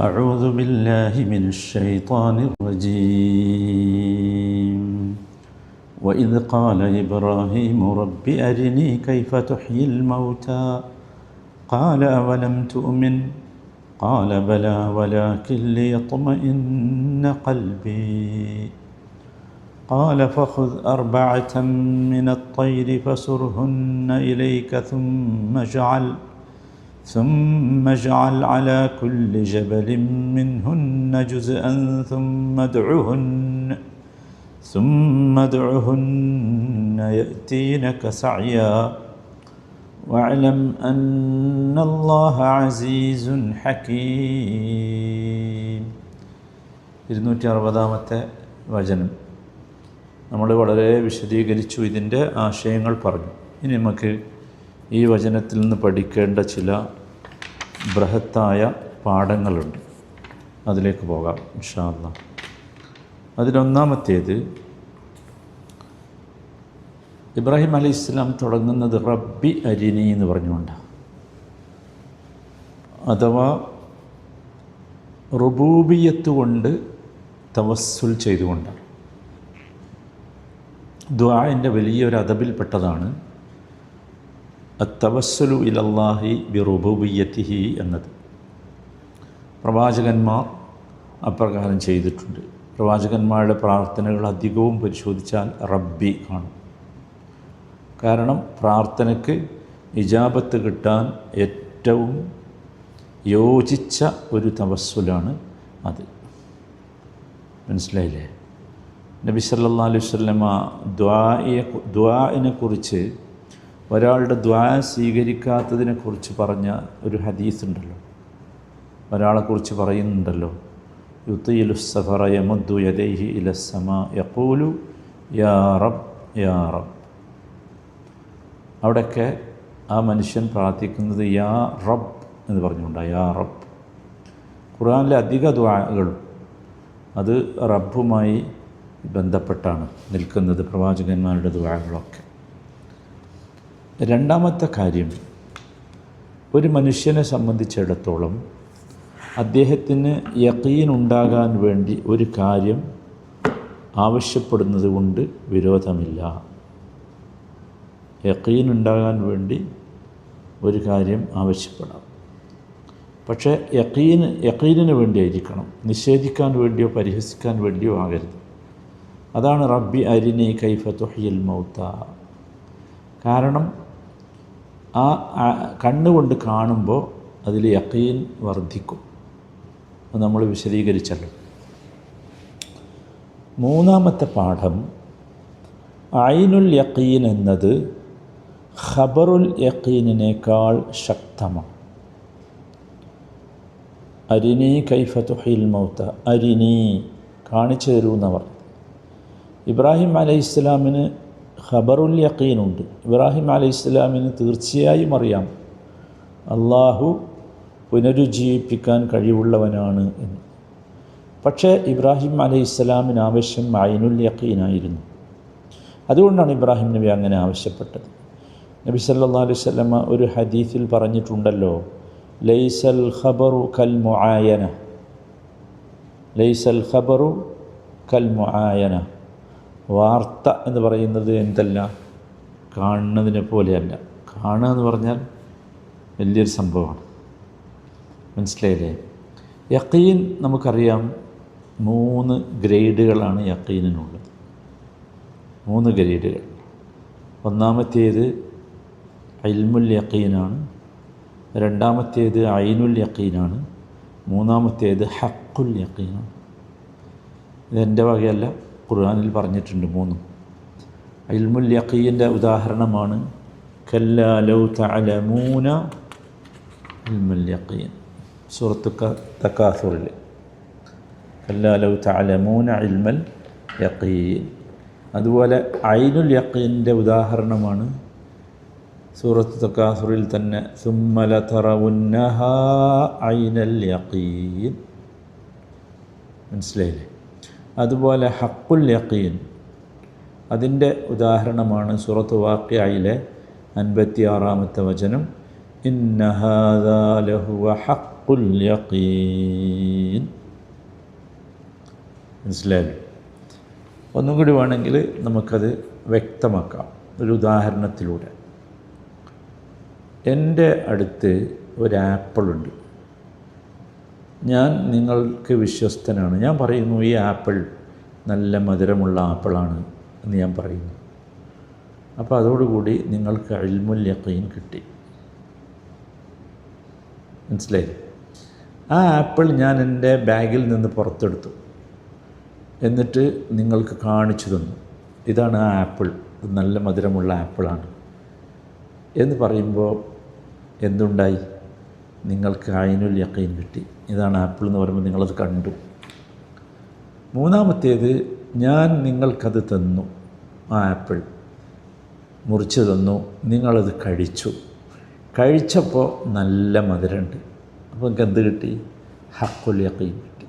أعوذ بالله من الشيطان الرجيم. وإذ قال إبراهيم رب أرني كيف تحيي الموتى؟ قال أولم تؤمن؟ قال بلى ولكن ليطمئن قلبي. قال فخذ أربعة من الطير فسرهن إليك ثم اجعل ثم اجعل على كل جبل منهن جزءا ثم ادعهن ثم ادعهن يأتينك سعيا واعلم أن الله عزيز حكيم ഇരുന്നൂറ്റി അറുപതാമത്തെ വചനം നമ്മൾ വളരെ വിശദീകരിച്ചു ഇതിൻ്റെ ആശയങ്ങൾ പറഞ്ഞു ഇനി നമുക്ക് ഈ വചനത്തിൽ നിന്ന് പഠിക്കേണ്ട ചില ബൃഹത്തായ പാഠങ്ങളുണ്ട്. അതിലേക്ക് പോകാം ഇൻഷാല്ല അതിലൊന്നാമത്തേത് ഇബ്രാഹിം അലി ഇസ്ലാം തുടങ്ങുന്നത് റബ്ബി അരിനി എന്ന് പറഞ്ഞുകൊണ്ടാണ് അഥവാ റുബൂബിയത്ത് കൊണ്ട് തവസ്സുൽ ചെയ്തുകൊണ്ടാണ് ദ്വാന്റെ വലിയൊരു അദബിൽപ്പെട്ടതാണ് അത്തവസ്സുലു ഇലല്ലാഹി ബിറുബുബിയത്തിഹി എന്നത്. പ്രവാചകന്മാർ അപ്രകാരം ചെയ്തിട്ടുണ്ട്. പ്രവാചകന്മാരുടെ പ്രാർത്ഥനകൾ അധികവും പരിശോധിച്ചാൽ റബ്ബി കാണും. കാരണം പ്രാർത്ഥനയ്ക്ക് ഇജാബത്ത് കിട്ടാൻ ഏറ്റവും യോജിച്ച ഒരു തവസ്സുലാണ് അത്. മനസ്സിലായില്ലേ? നബി സല്ലാ അലൈഹി വസല്ലമ ദ്വായെ കുറിച്ച് ഒരാളുടെ ദ്വാ സ്വീകരിക്കാത്തതിനെക്കുറിച്ച് പറഞ്ഞ ഒരു ഹദീസ് ഉണ്ടല്ലോ ഒരാളെക്കുറിച്ച് പറയുന്നുണ്ടല്ലോ. യുത്തയിലു യമദ്ദു യാ യാ അവിടെയൊക്കെ ആ മനുഷ്യൻ പ്രാർത്ഥിക്കുന്നത് യാ റബ് എന്ന് പറഞ്ഞുകൊണ്ട് യാ റബ്. ഖുർആനിലെ അധിക ദ്വാകളും അത് റബ്ബുമായി ബന്ധപ്പെട്ടാണ് നിൽക്കുന്നത് പ്രവാചകന്മാരുടെ ദ്വാകളൊക്കെ. രണ്ടാമത്തെ കാര്യം ഒരു മനുഷ്യനെ സംബന്ധിച്ചിടത്തോളം അദ്ദേഹത്തിന് യക്കീൻ ഉണ്ടാകാൻ വേണ്ടി ഒരു കാര്യം ആവശ്യപ്പെടുന്നത് കൊണ്ട് വിരോധമില്ല. യക്കീൻ ഉണ്ടാകാൻ വേണ്ടി ഒരു കാര്യം ആവശ്യപ്പെടാം. പക്ഷേ യക്കീന് യക്കീനിന് വേണ്ടിയായിരിക്കണം. നിഷേധിക്കാൻ വേണ്ടിയോ പരിഹസിക്കാൻ വേണ്ടിയോ ആകരുത്. അതാണ് റബ്ബി അരിനി കൈഫ തുഹിയൽ മൗത്ത. കാരണം ആ കണ്ണുകൊണ്ട് കാണുമ്പോൾ അതിൽ യക്കീൻ വർദ്ധിക്കും. അത് നമ്മൾ വിശദീകരിച്ചല്ലോ. മൂന്നാമത്തെ പാഠം ഐനുൽ യക്കീൻ എന്നത് ഖബറുൽ യക്കീനിനേക്കാൾ ശക്തമാണ് അരിനി കൈഫത്തുഹിൽ തുഹിൽ മൗത്ത അരിനി കാണിച്ചു തരൂ എന്നവർ ഇബ്രാഹിം അലൈഹി ഇസ്ലാമിന് ഖബറുൽ യക്കീനുണ്ട് ഇബ്രാഹിം അലൈഹി ഇസ്ലാമിന് തീർച്ചയായും അറിയാം. അള്ളാഹു പുനരുജ്ജീവിപ്പിക്കാൻ കഴിവുള്ളവനാണ് എന്ന്. പക്ഷേ ഇബ്രാഹിം അലൈഹി ഇസ്ലാമിന് ആവശ്യം അയിനുൽ യക്കീനായിരുന്നു അതുകൊണ്ടാണ് ഇബ്രാഹിം നബി അങ്ങനെ ആവശ്യപ്പെട്ടത്. നബി സല്ലാ അലൈഹി സ്വലമ ഒരു ഹദീസിൽ പറഞ്ഞിട്ടുണ്ടല്ലോ ലൈസൽ ഖബറു കൽ മുആയന. ലൈസൽ ഖബറു കൽ മുആയന. വാർത്ത എന്ന് പറയുന്നത് എന്തല്ല? കാണുന്നതിനെ പോലെയല്ല. കാണുക എന്ന് പറഞ്ഞാൽ വലിയൊരു സംഭവമാണ്. മനസ്സിലായില്ലേ? യക്കീൻ നമുക്കറിയാം മൂന്ന് ഗ്രേഡുകളാണ് യക്കീനിനുള്ളത് മൂന്ന് ഗ്രേഡുകൾ. ഒന്നാമത്തേത് അൽമുൽ യക്കീനാണ് രണ്ടാമത്തേത് ഐനുൽ യക്കീനാണ് മൂന്നാമത്തേത് ഹക്കുൽ യക്കീനാണ് ഇതെന്റെ വകയല്ല. ഖുർആാനിൽ പറഞ്ഞിട്ടുണ്ട് മൂന്നും ഇൽമുൽ യക്കീന്റെ ഉദാഹരണമാണ് കല്ല ലൗ തഅലമൂന ഇൽമുൽ യക്കീൻ സൂറത്ത് തക്കാസുറിൽ കല്ല ലൗ തഅലമൂന ഇൽമൽ യക്കീൻ അതുപോലെ ഐനുൽ യക്കീന്റെ ഉദാഹരണമാണ് സൂറത്ത് തക്കാസുറിൽ തന്നെ സുമ്മല തറവുന്നഹ ഐനൽ യക്കീൻ. മനസ്സിലായില്ലേ? അതുപോലെ ഹക്കുൽ യക്കീൻ. അതിന്റെ ഉദാഹരണമാണ് സുറത്ത് വാക്യയിലെ അൻപത്തി ആറാമത്തെ വചനം ഹക്കുൽ യക്കീൻ. യഖീൻ മനസ്സിലായല്ലോ? ഒന്നും കൂടി വേണമെങ്കിൽ നമുക്കത് വ്യക്തമാക്കാം. ഒരു ഉദാഹരണത്തിലൂടെ. എന്റെ അടുത്ത് ഒരു ആപ്പിളുണ്ട്. ഞാൻ നിങ്ങൾക്ക് വിശ്വസ്തനാണ്. ഞാൻ പറയുന്നു ഈ ആപ്പിൾ നല്ല മധുരമുള്ള ആപ്പിളാണ് എന്ന് ഞാൻ പറയുന്നു. അപ്പോൾ അതോടുകൂടി നിങ്ങൾക്ക് അൽമുൽ യഖീൻ കിട്ടി. മനസ്സിലായി ആ ആപ്പിൾ ഞാൻ എന്റെ ബാഗിൽ നിന്ന് പുറത്തെടുത്തു. എന്നിട്ട് നിങ്ങൾക്ക് കാണിച്ചു തന്നു. ഇതാണ് ആ ആപ്പിൾ. നല്ല മധുരമുള്ള ആപ്പിളാണ്. എന്ന് പറയുമ്പോൾ എന്തുണ്ടായി? നിങ്ങൾക്ക് അയിനുൽ യക്കീൻ കിട്ടി. ഇതാണ് ആപ്പിൾ എന്ന് പറയുമ്പോൾ നിങ്ങളത് കണ്ടു. മൂന്നാമത്തേത് ഞാൻ നിങ്ങൾക്കത് തന്നു. ആ ആപ്പിൾ മുറിച്ച് തന്നു. നിങ്ങളത് കഴിച്ചു. കഴിച്ചപ്പോൾ നല്ല മധുരമുണ്ട്. അപ്പോൾ നിങ്ങൾക്ക് എന്ത് കിട്ടി? ഹക്കുൽ യക്കീൻ കിട്ടി.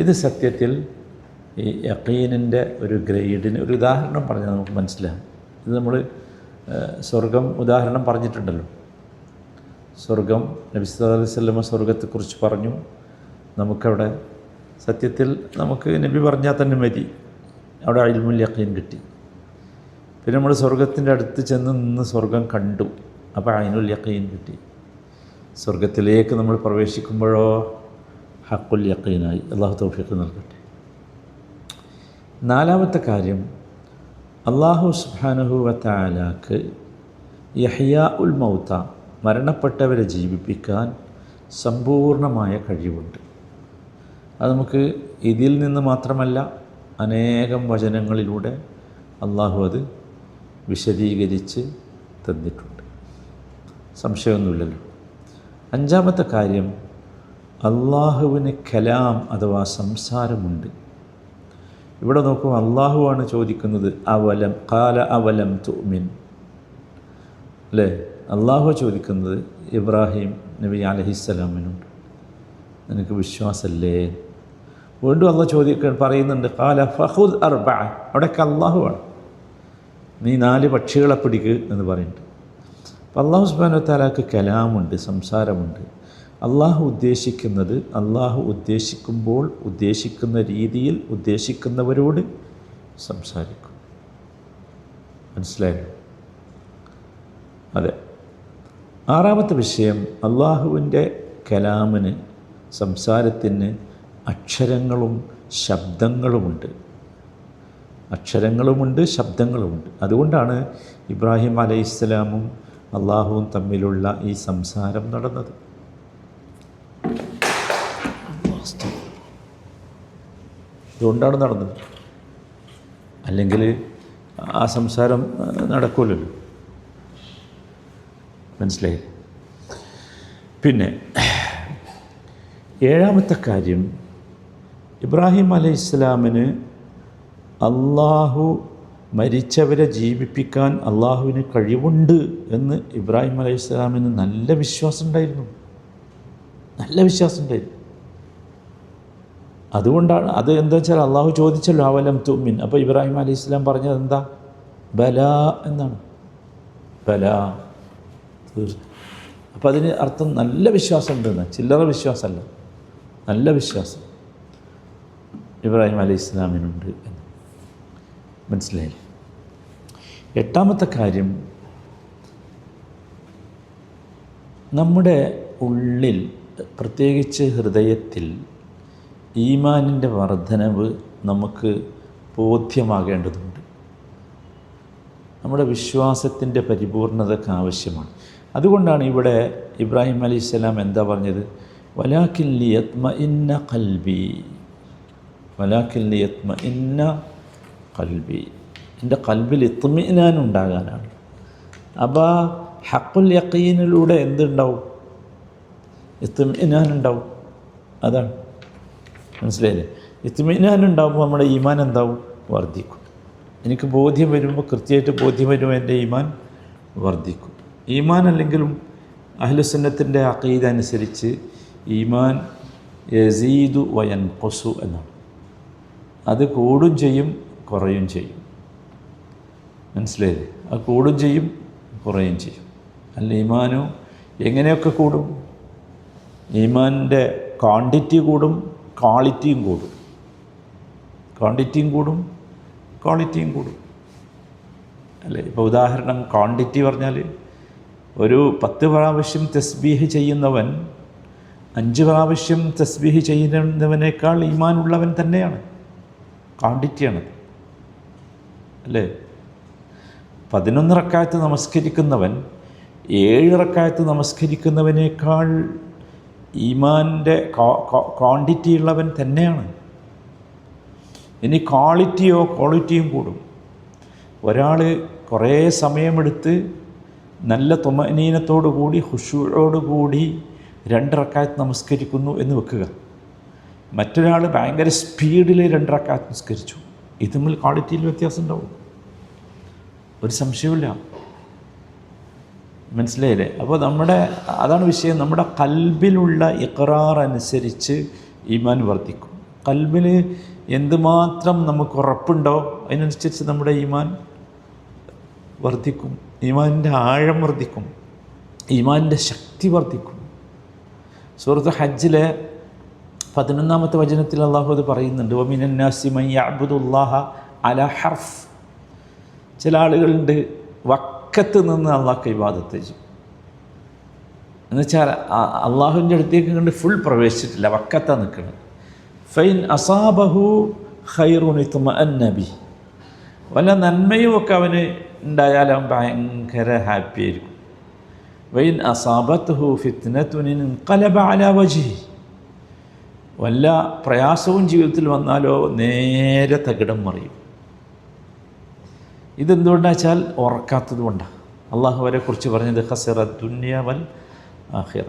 ഇത് സത്യത്തിൽ ഈ യക്കീനിന്റെ ഒരു ഗ്രേഡിന് ഒരു ഉദാഹരണം പറഞ്ഞാൽ നമുക്ക് മനസ്സിലാകും. ഇത് നമ്മൾ സ്വർഗം ഉദാഹരണം പറഞ്ഞിട്ടുണ്ടല്ലോ. സ്വർഗം നബി അലൈഹി സ്വർഗത്തെക്കുറിച്ച് പറഞ്ഞു. നമുക്കവിടെ സത്യത്തിൽ നമുക്ക് നബി പറഞ്ഞാൽ തന്നെ മതി. അവിടെ അയിൽമുൽ കിട്ടി. പിന്നെ നമ്മൾ സ്വർഗത്തിന്റെ അടുത്ത് ചെന്ന് നിന്ന് സ്വർഗം കണ്ടു. അപ്പോൾ അയിനുൽ കിട്ടി. സ്വർഗത്തിലേക്ക് നമ്മൾ പ്രവേശിക്കുമ്പോഴോ ഹക്കുൽ യക്കീനായി അള്ളാഹു തൗഫീഖ് നൽകട്ടെ. നാലാമത്തെ കാര്യം അള്ളാഹു സുബ്ഹാനഹു വത്താലാക്ക് യഹ്യാ ഉൽ മൗത്ത മരണപ്പെട്ടവരെ ജീവിപ്പിക്കാൻ സമ്പൂർണമായ കഴിവുണ്ട്. അത് നമുക്ക് ഇതിൽ നിന്ന് മാത്രമല്ല അനേകം വചനങ്ങളിലൂടെ അള്ളാഹു അത് വിശദീകരിച്ച് തന്നിട്ടുണ്ട്. സംശയമൊന്നുമില്ലല്ലോ. അഞ്ചാമത്തെ കാര്യം അള്ളാഹുവിന് കലാം അഥവാ സംസാരമുണ്ട്. ഇവിടെ നോക്കൂ അള്ളാഹുവാണ് ചോദിക്കുന്നത് അവലം? കാല അവലം തുമിൻ. അല്ലേ? അള്ളാഹു ചോദിക്കുന്നത് ഇബ്രാഹിം നബി അലഹിസ്സലാമിനോട് നിനക്ക് വിശ്വാസമല്ലേ വീണ്ടും അള്ളാഹ് ചോദിക്ക പറയുന്നുണ്ട് കാല ഫഹുദ് അർബ അവിടെയൊക്കെ അള്ളാഹുവാണ് നീ നാല് പക്ഷികളെ പിടിക്ക് എന്ന് പറയുന്നുണ്ട്. അപ്പം അള്ളാഹു സുബാനു താലാക്ക് കലാമുണ്ട് സംസാരമുണ്ട്. അള്ളാഹു ഉദ്ദേശിക്കുന്നത് അള്ളാഹു ഉദ്ദേശിക്കുമ്പോൾ ഉദ്ദേശിക്കുന്ന രീതിയിൽ ഉദ്ദേശിക്കുന്നവരോട് സംസാരിക്കും. മനസ്സിലായോ? അതെ. ആറാമത്തെ വിഷയം അള്ളാഹുവിന്റെ കലാമിന് സംസാരത്തിന് അക്ഷരങ്ങളും ശബ്ദങ്ങളുമുണ്ട്. അക്ഷരങ്ങളുമുണ്ട് ശബ്ദങ്ങളുമുണ്ട്. അതുകൊണ്ടാണ് ഇബ്രാഹിം അലൈഹിസ്സലാമും അള്ളാഹുവും തമ്മിലുള്ള ഈ സംസാരം നടന്നത്. അതുകൊണ്ടാണ് നടന്നത്. അല്ലെങ്കിൽ ആ സംസാരം നടക്കില്ലല്ലോ മനസ്സിലായി. പിന്നെ ഏഴാമത്തെ കാര്യം ഇബ്രാഹിം അലൈഹി ഇസ്ലാമിന് അള്ളാഹു മരിച്ചവരെ ജീവിപ്പിക്കാൻ അള്ളാഹുവിന് കഴിവുണ്ട് എന്ന് ഇബ്രാഹിം അലൈഹി ഇസ്ലാമിന് നല്ല വിശ്വാസം ഉണ്ടായിരുന്നു. നല്ല വിശ്വാസം ഉണ്ടായിരുന്നു. അതുകൊണ്ടാണ് അത് എന്താ വെച്ചാൽ അള്ളാഹു ചോദിച്ചല്ലോ അവലം തുമ്മിൻ അപ്പോൾ ഇബ്രാഹിം അലൈഹി ഇസ്ലാം പറഞ്ഞത് എന്താ? ബല എന്നാണ്. ബല. അപ്പോൾ അതിന് അർത്ഥം നല്ല വിശ്വാസം ഉണ്ടെന്ന് ചില്ലറ വിശ്വാസമല്ല. നല്ല വിശ്വാസം. ഇബ്രാഹിം അലി ഇസ്ലാമിനുണ്ട് എന്ന്. മനസ്സിലായില്ലേ? എട്ടാമത്തെ കാര്യം നമ്മുടെ ഉള്ളിൽ പ്രത്യേകിച്ച് ഹൃദയത്തിൽ ഈമാനിന്റെ വർധനവ് നമുക്ക് ബോധ്യമാകേണ്ടതുണ്ട്. നമ്മുടെ വിശ്വാസത്തിന്റെ പരിപൂർണതയ്ക്ക് ആവശ്യമാണ്. അതുകൊണ്ടാണ് ഇവിടെ ഇബ്രാഹിം അലി ഇസ്ലാം എന്താ പറഞ്ഞത്? വലാക്കില്ലിയത്മ ഇന്ന കൽബി വലാക്കില്ലിയത്മ ഇന്ന കൽബി എന്റെ കൽബിൽ ഇത്മിനാൻ ഉണ്ടാകാനാണ്. അപ്പോൾ ഹക്കുൽ യക്കീനിലൂടെ എന്തുണ്ടാവും? ഇത്മിനാൻ ഉണ്ടാവും. അതാണ്. മനസ്സിലായില്ലേ? ഇത്മിനാൻ ഉണ്ടാകുമ്പോൾ നമ്മുടെ ഈമാൻ എന്താവും? വർദ്ധിക്കും. എനിക്ക് ബോധ്യം വരുമ്പോൾ കൃത്യമായിട്ട് ബോധ്യം വരുമ്പോൾ എന്റെ ഈമാൻ വർദ്ധിക്കും. ഈമാൻ അല്ലെങ്കിലും അഹ്ലുസുന്നത്തിന്റെ അക്കീദ അനുസരിച്ച് ഈമാൻ യസീദു വയൻ കൊസു എന്നാണ്. അത് കൂടും ചെയ്യും കുറയും ചെയ്യും. മനസ്സിലായില്ലേ? അത് കൂടും ചെയ്യും കുറയും ചെയ്യും. അല്ല ഈമാനു എങ്ങനെയൊക്കെ കൂടും? ഈമാനിന്റെ ക്വാണ്ടിറ്റി കൂടും ക്വാളിറ്റിയും കൂടും. ക്വാണ്ടിറ്റിയും കൂടും ക്വാളിറ്റിയും കൂടും. അല്ലേ? ഇപ്പോൾ ഉദാഹരണം ക്വാണ്ടിറ്റി പറഞ്ഞാൽ ഒരു പത്ത് പ്രാവശ്യം തസ്ബീഹ് ചെയ്യുന്നവൻ അഞ്ച് പ്രാവശ്യം തസ്ബീഹ് ചെയ്യുന്നവനേക്കാൾ ഈമാനുള്ളവൻ തന്നെയാണ് ക്വാണ്ടിറ്റിയാണത് അല്ലേ? പതിനൊന്ന് റക്കായത്ത് നമസ്കരിക്കുന്നവൻ ഏഴ് റക്കായത്ത് നമസ്കരിക്കുന്നവനേക്കാൾ ഈമാന്റെ ക്വാണ്ടിറ്റി ഉള്ളവൻ തന്നെയാണ്. ഇനി ക്വാളിറ്റിയോ ക്വാളിറ്റിയും കൂടും. ഒരാൾ കുറേ സമയമെടുത്ത് നല്ല തുമനീനത്തോടു കൂടി രണ്ടിറക്കാത്ത് നമസ്കരിക്കുന്നു എന്ന് വെക്കുക. മറ്റൊരാൾ ഭയങ്കര സ്പീഡിൽ രണ്ടിറക്കാത്ത് നമസ്കരിച്ചു ഇത് തമ്മിൽ ക്വാളിറ്റിയിൽ വ്യത്യാസം ഉണ്ടാവും ഒരു സംശയമില്ല മനസ്സിലായില്ലേ? അപ്പോൾ നമ്മുടെ അതാണ് വിഷയം. നമ്മുടെ കൽബിലുള്ള ഇഖറാർ അനുസരിച്ച് ഈമാൻ വർദ്ധിക്കും. കൽബിൽ എന്തുമാത്രം നമുക്ക് ഉറപ്പുണ്ടോ അതിനനുസരിച്ച് നമ്മുടെ ഈമാൻ വർദ്ധിക്കും. ഈമാനിന്റെ ആഴം വർദ്ധിക്കും ഈമാനിന്റെ ശക്തി വർദ്ധിക്കും. സുഹൃത്ത് ഹജ്ജിലെ പതിനൊന്നാമത്തെ വചനത്തിൽ അള്ളാഹു അത് പറയുന്നുണ്ട് അബുദുല്ലാഹ അല ഹർഫ്. ചില ആളുകളുണ്ട് വക്കത്ത് നിന്ന് അള്ളാഹ് ഇബാദത്ത് ചെയ്യും. എന്നുവെച്ചാൽ അള്ളാഹുവിന്റെ അടുത്തേക്ക് കണ്ട് ഫുൾ പ്രവേശിച്ചിട്ടില്ല വക്കത്താണ് നിൽക്കുന്നത് ഫൈൻ അസാബഹു ഖൈറുനിത്തുമ നബി വല്ല നന്മയും ഒക്കെ അവന് ഉണ്ടായാൽ അവൻ ഭയങ്കര ഹാപ്പി ആയിരിക്കും. വൈൻ അസാബത്തുഹു ഫിത്നത്തുനിൻ കലബ അല വജി വല്ല പ്രയാസവും ജീവിതത്തിൽ വന്നാലോ നേരെ തകിടം മറിയും. ഇതെന്തുകൊണ്ടാ വെച്ചാൽ ഉറക്കാത്തത് കൊണ്ടാണ് അള്ളാഹു അവരെ കുറിച്ച് പറഞ്ഞത് ഹസിറ ദുന്യാവൽ ആഹിറ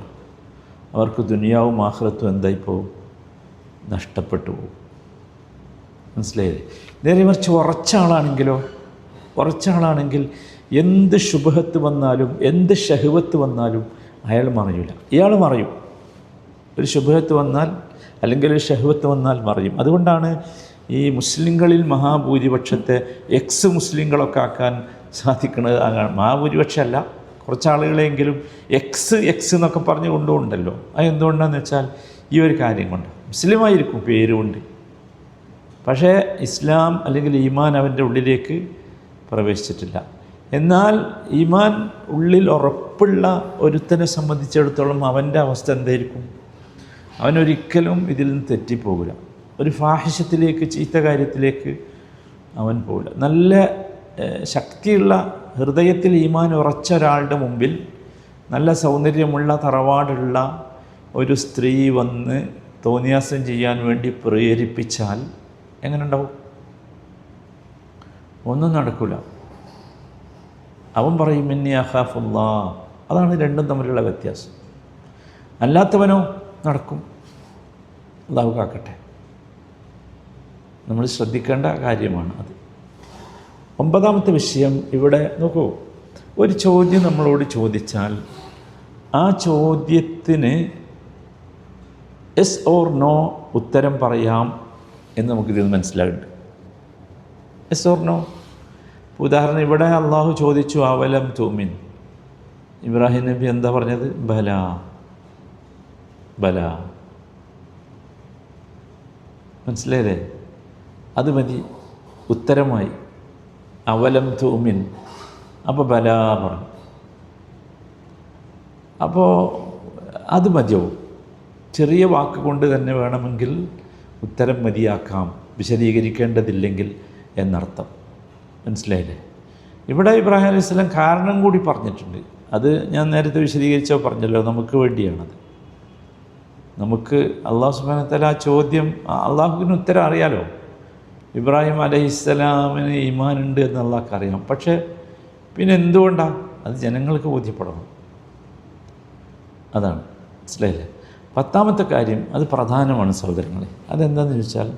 അവർക്ക് ദുനിയാവും ആഹ്റത്തും എന്തായി പോവും? നഷ്ടപ്പെട്ടു പോകും മനസ്സിലായില്ലേ? നേരെ മറിച്ച് ഉറച്ച ആളാണെങ്കിലോ ആളാണെങ്കിൽ എന്ത് ശുഭഹത്ത് വന്നാലും എന്ത് ഷഹുവത്ത് വന്നാലും അയാൾ മറയൂല. ഇയാൾ മറയും. ഒരു ശുഭഹത്ത് വന്നാൽ അല്ലെങ്കിൽ ഒരു ഷഹുവത്ത് വന്നാൽ മറയും. അതുകൊണ്ടാണ് ഈ മുസ്ലിങ്ങളിൽ മഹാഭൂരിപക്ഷത്തെ എക്സ് മുസ്ലിങ്ങളൊക്കെ ആക്കാൻ സാധിക്കുന്നത്. മഹാഭൂരിപക്ഷമല്ല. കുറച്ച് ആളുകളെങ്കിലും എക്സ് എക്സ് എന്നൊക്കെ പറഞ്ഞ് കൊണ്ടുണ്ടല്ലോ അത് എന്തുകൊണ്ടാണെന്ന് വെച്ചാൽ ഈ ഒരു കാര്യം കൊണ്ട്. മുസ്ലിമായിരിക്കും പേരുകൊണ്ട്. പക്ഷേ ഇസ്ലാം അല്ലെങ്കിൽ ഈമാൻ അവന്റെ ഉള്ളിലേക്ക് പ്രവേശിച്ചിട്ടില്ല. എന്നാൽ ഈമാൻ ഉള്ളിൽ ഉറപ്പുള്ള ഒരുത്തനെ സംബന്ധിച്ചിടത്തോളം അവന്റെ അവസ്ഥ എന്തായിരിക്കും? അവനൊരിക്കലും ഇതിൽ നിന്ന് തെറ്റിപ്പോകില്ല ഒരു ഫാഹിഷത്തിലേക്ക് ചീത്ത കാര്യത്തിലേക്ക് അവൻ പോകില്ല നല്ല ശക്തിയുള്ള ഹൃദയത്തിൽ ഈമാൻ ഉറച്ച ഒരാളുടെ മുമ്പിൽ നല്ല സൗന്ദര്യമുള്ള തറവാടുള്ള ഒരു സ്ത്രീ വന്ന് തോന്നിയാസം ചെയ്യാൻ വേണ്ടി പ്രേരിപ്പിച്ചാൽ എങ്ങനെ ഉണ്ടാവും ഒന്നും നടക്കില്ല അവൻ പറയും ഇന്നി അഹാഫുല്ലാ അതാണ് രണ്ടും തമ്മിലുള്ള വ്യത്യാസം. അല്ലാത്തവനോ നടക്കും. അള്ളാഹു കാക്കട്ടെ. നമ്മൾ ശ്രദ്ധിക്കേണ്ട കാര്യമാണ് അത്. ഒമ്പതാമത്തെ വിഷയം ഇവിടെ നോക്കൂ. ഒരു ചോദ്യം നമ്മളോട് ചോദിച്ചാൽ ആ ചോദ്യത്തിന് എസ് ഓർ നോ ഉത്തരം പറയാം എന്ന് നമുക്കിതിൽ മനസ്സിലാകുന്നുണ്ട് എസ് ഓർണോ ഉദാഹരണം ഇവിടെ അള്ളാഹു ചോദിച്ചു അവലം തൂമിൻ? ഇബ്രാഹിം നബി എന്താ പറഞ്ഞത്? ബല. ബല. മനസ്സിലായല്ലേ? അത് മതി. ഉത്തരമായി. അവലം തൂമിൻ. അപ്പോൾ ബല പറഞ്ഞു. അപ്പോൾ അത് മതിയാവും. ചെറിയ വാക്ക് കൊണ്ട് തന്നെ വേണമെങ്കിൽ ഉത്തരം മതിയാക്കാം വിശദീകരിക്കേണ്ടതില്ലെങ്കിൽ എന്നർത്ഥം. മനസ്സിലായില്ലേ? ഇവിടെ ഇബ്രാഹിം അലൈഹി സ്വലം കാരണം കൂടി പറഞ്ഞിട്ടുണ്ട്. അത് ഞാൻ നേരത്തെ വിശദീകരിച്ചോ പറഞ്ഞല്ലോ നമുക്ക് വേണ്ടിയാണത്. നമുക്ക് അള്ളാഹു സുബാനത്തല ആ ചോദ്യം അള്ളാഹുവിന് ഉത്തരം അറിയാലോ? ഇബ്രാഹിം അലൈഹിസ്സലാമിന് ഈമാനുണ്ട് എന്ന് അള്ളാഹ്ക്ക് അറിയാം. പക്ഷേ പിന്നെ എന്തുകൊണ്ടാണ് അത് ജനങ്ങൾക്ക് ബോധ്യപ്പെടണം. അതാണ്. മനസ്സിലായില്ലേ? പത്താമത്തെ കാര്യം അത് പ്രധാനമാണ് സഹോദരങ്ങളെ. അതെന്താണെന്ന് ചോദിച്ചാൽ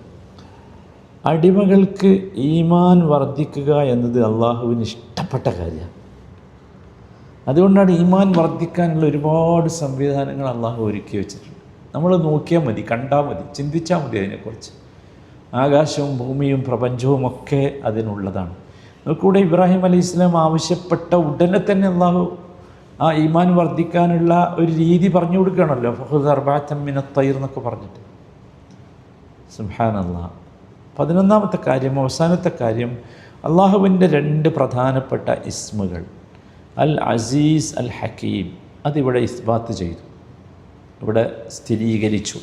അടിമകൾക്ക് ഈമാൻ വർദ്ധിക്കുക എന്നത് അള്ളാഹുവിന് ഇഷ്ടപ്പെട്ട കാര്യമാണ്. അതുകൊണ്ടാണ് ഈമാൻ വർദ്ധിക്കാനുള്ള ഒരുപാട് സംവിധാനങ്ങൾ അള്ളാഹു ഒരുക്കി വെച്ചിട്ടുണ്ട്. നമ്മൾ നോക്കിയാൽ മതി കണ്ടാൽ മതി ചിന്തിച്ചാൽ മതി അതിനെക്കുറിച്ച്. ആകാശവും ഭൂമിയും പ്രപഞ്ചവും ഒക്കെ അതിനുള്ളതാണ്. കൂടെ ഇബ്രാഹിം അലൈഹി ഇസ്ലാം ആവശ്യപ്പെട്ട ഉടനെ തന്നെ അള്ളാഹു ആ ഈമാൻ വർദ്ധിക്കാനുള്ള ഒരു രീതി പറഞ്ഞു കൊടുക്കുകയാണല്ലോ ഫഹുദ് അർബാത്തമ്മിന തൈർ എന്നൊക്കെ പറഞ്ഞിട്ട്. സുഹാനല്ല പതിനൊന്നാമത്തെ കാര്യം അവസാനത്തെ കാര്യം അള്ളാഹുവിന്റെ രണ്ട് പ്രധാനപ്പെട്ട ഇസ്മുകൾ. അൽ അസീസ് അൽ ഹക്കീം. അതിവിടെ ഇസ്ബാത്ത് ചെയ്തു. ഇവിടെ സ്ഥിരീകരിച്ചു.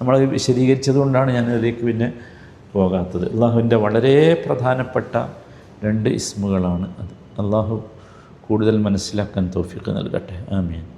നമ്മളത് വിശദീകരിച്ചതുകൊണ്ടാണ് ഞാനതിലേക്ക് പിന്നെ പോകാത്തത്. അള്ളാഹുവിന്റെ വളരെ പ്രധാനപ്പെട്ട രണ്ട് ഇസ്മുകളാണ് അത്. അള്ളാഹു കൂടുതൽ മനസ്സിലാക്കാൻ തോഫിക്ക് നൽകട്ടെ. ആമീൻ.